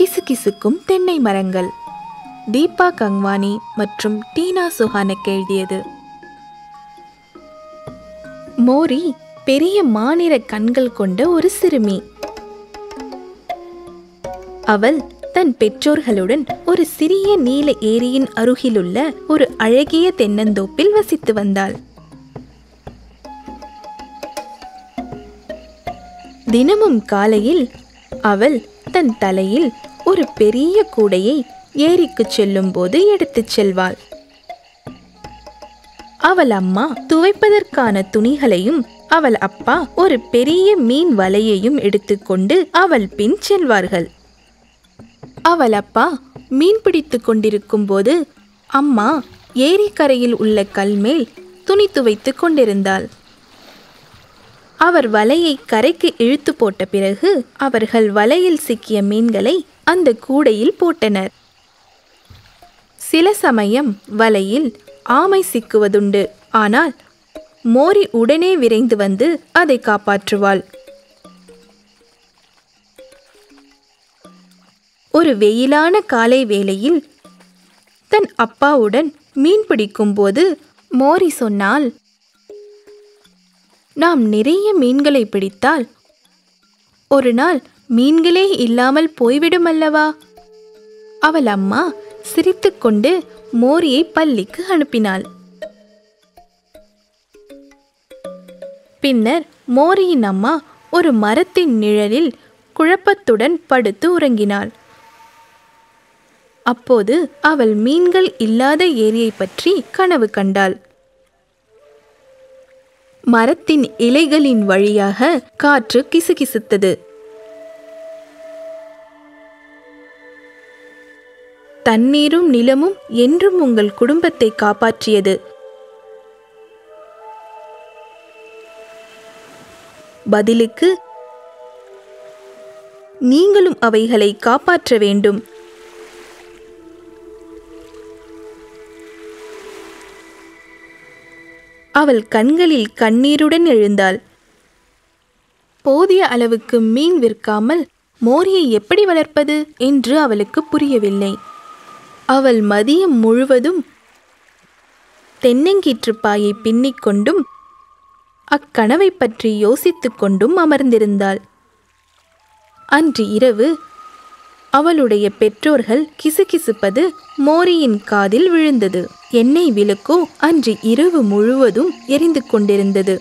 கிசுகிசுக்கும் தென்னை மரங்கள். தீபா கங்வானி மற்றும் டீனா சுஹானுக்கு எழுதியது. மோரி பெரிய மாநிற கண்கள் கொண்ட ஒரு சிறுமி. அவள் தன் பெற்றோர்களுடன் ஒரு சிறிய நீல ஏரியின் அருகிலுள்ள ஒரு அழகிய தென்னந்தோப்பில் வசித்து வந்தாள். தினமும் காலையில் அவள் தன் தலையில் ஒரு பெரிய கூடையை ஏரிக்கு செல்லும்போது எடுத்துச் செல்வாள். அவள் அம்மா துவைப்பதற்கான துணிகளையும் அவள் அப்பா ஒரு பெரிய மீன் வலையையும் எடுத்துக்கொண்டு அவள் பின் செல்வார்கள். அவள் அப்பா மீன் பிடித்து கொண்டிருக்கும் போது அம்மா ஏரிக்கரையில் உள்ள கல்மேல் துணி துவைத்து கொண்டிருந்தாள். அவர் வலையை கரைக்கு இழுத்து போட்ட பிறகு அவர்கள் வலையில் சிக்கிய மீன்களை அந்த கூடையில் போட்டனர். சில சமயம் வலையில் ஆமை சிக்குவதுண்டு. ஆனால் மோரி உடனே விரைந்து வந்து அதை காப்பாற்றுவாள். ஒரு வெயிலான காலை வேளையில் தன் அப்பாவுடன் மீன் பிடிக்கும்போது மோரி சொன்னால் நாம் நிறைய மீன்களை பிடித்தால் ஒரு நாள் மீன்களே இல்லாமல் போய்விடும் அல்லவா? அவள் அம்மா சிரித்துக்கொண்டு மோரியை பள்ளிக்கு அனுப்பினாள். பின்னர் மோரியின் அம்மா ஒரு மரத்தின் நிழலில் குழப்பத்துடன் படுத்து உறங்கினாள். அப்போது அவள் மீன்கள் இல்லாத ஏரியை பற்றி கனவு கண்டாள். மரத்தின் இலைகளின் வழியாக காற்று கிசுகிசுத்தது. தண்ணீரும் நிலமும் என்றும் உங்கள் குடும்பத்தை காப்பாற்றியது. பதிலுக்கு நீங்களும் அவைகளை காப்பாற்ற வேண்டும். அவள் கண்களில் கண்ணீருடன் எழுந்தாள். போதிய அளவுக்கு மீன் விற்காமல் மோரியை எப்படி வளர்ப்பது? என்று அவளுக்கு புரியவில்லை. அவள் மதியம் முழுவதும் தென்னங்கீற்று பாயை பின்னிக்கொண்டும் அக்கனவை பற்றி யோசித்துக்கொண்டும் அமர்ந்திருந்தாள். அன்று இரவு அவளுடைய பெற்றோர்கள் கிசுகிசுப்பது மோரியின் காதில் விழுந்தது. எண்ணெய் விளக்கோ அன்று இரவு முழுவதும் எரிந்து கொண்டிருந்தது.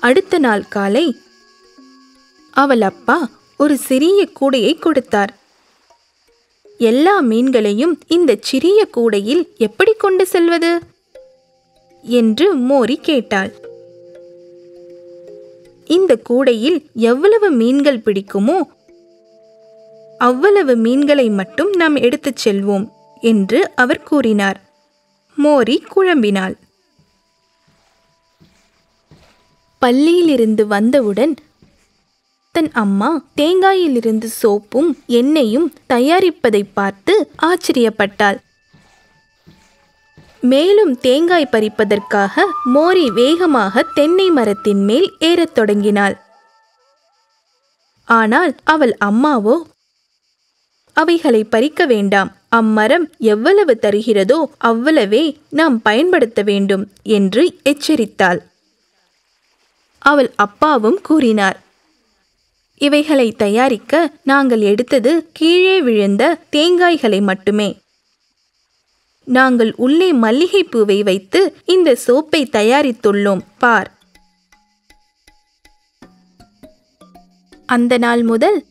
அடுத்த நாள் காலை அவள் அப்பா ஒரு சிறிய கூடையை கொடுத்தார். எல்லா மீன்களையும் இந்த சிறிய கூடையில் எப்படி கொண்டு செல்வது? என்று மோரி கேட்டாள். இந்த கூடையில் எவ்வளவு மீன்கள் பிடிக்குமோ அவ்வளவு மீன்களை மட்டும் நாம் எடுத்துச் செல்வோம் என்று அவர் கூறினார். மோரி குழம்பினாள். பள்ளியிலிருந்து வந்தவுடன் தன் அம்மா தேங்காயிலிருந்து சோப்பும் எண்ணெயும் தயாரிப்பதை பார்த்து ஆச்சரியப்பட்டாள். மேலும் தேங்காய் பறிப்பதற்காக மோரி வேகமாக தென்னை மரத்தின் மேல் ஏறத் தொடங்கினாள். ஆனால் அவள் அம்மாவோ அவைகளை பறிக்க வேண்டாம். அம்மரம் எவ்வளவு தருகிறதோ அவ்வளவே நாம் பயன்படுத்த வேண்டும் என்று எச்சரித்தாள். அவள் அப்பாவும் கூறினார் இவைகளை தயாரிக்க நாங்கள் எடுத்தது கீழே விழுந்த தேங்காய்களை மட்டுமே. நாங்கள் உள்ளே மல்லிகைப்பூவை வைத்து இந்த சோப்பை தயாரித்துள்ளோம். பார். அந்த நாள் முதல்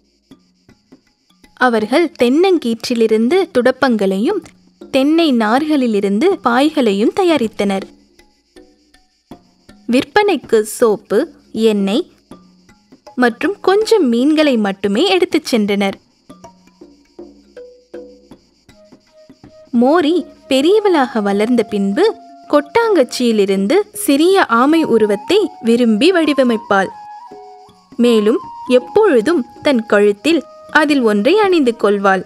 அவர்கள் தென்னங்கீற்றிலிருந்து துடப்பங்களையும் தென்னை நார்களிலிருந்து பாய்களையும் தயாரித்தனர். விற்பனைக்கு சோப்பு எண்ணெய் மற்றும் கொஞ்சம் மீன்களை மட்டுமே எடுத்துச் சென்றனர். மோரி பெரியவளாக வளர்ந்த பின்பு கொட்டாங்கச்சியிலிருந்து சிறிய ஆமை உருவத்தை விரும்பி வடிவமைப்பாள். மேலும் எப்பொழுதும் தன் கழுத்தில் அதில் ஒன்றை அணிந்து கொள்வாள்.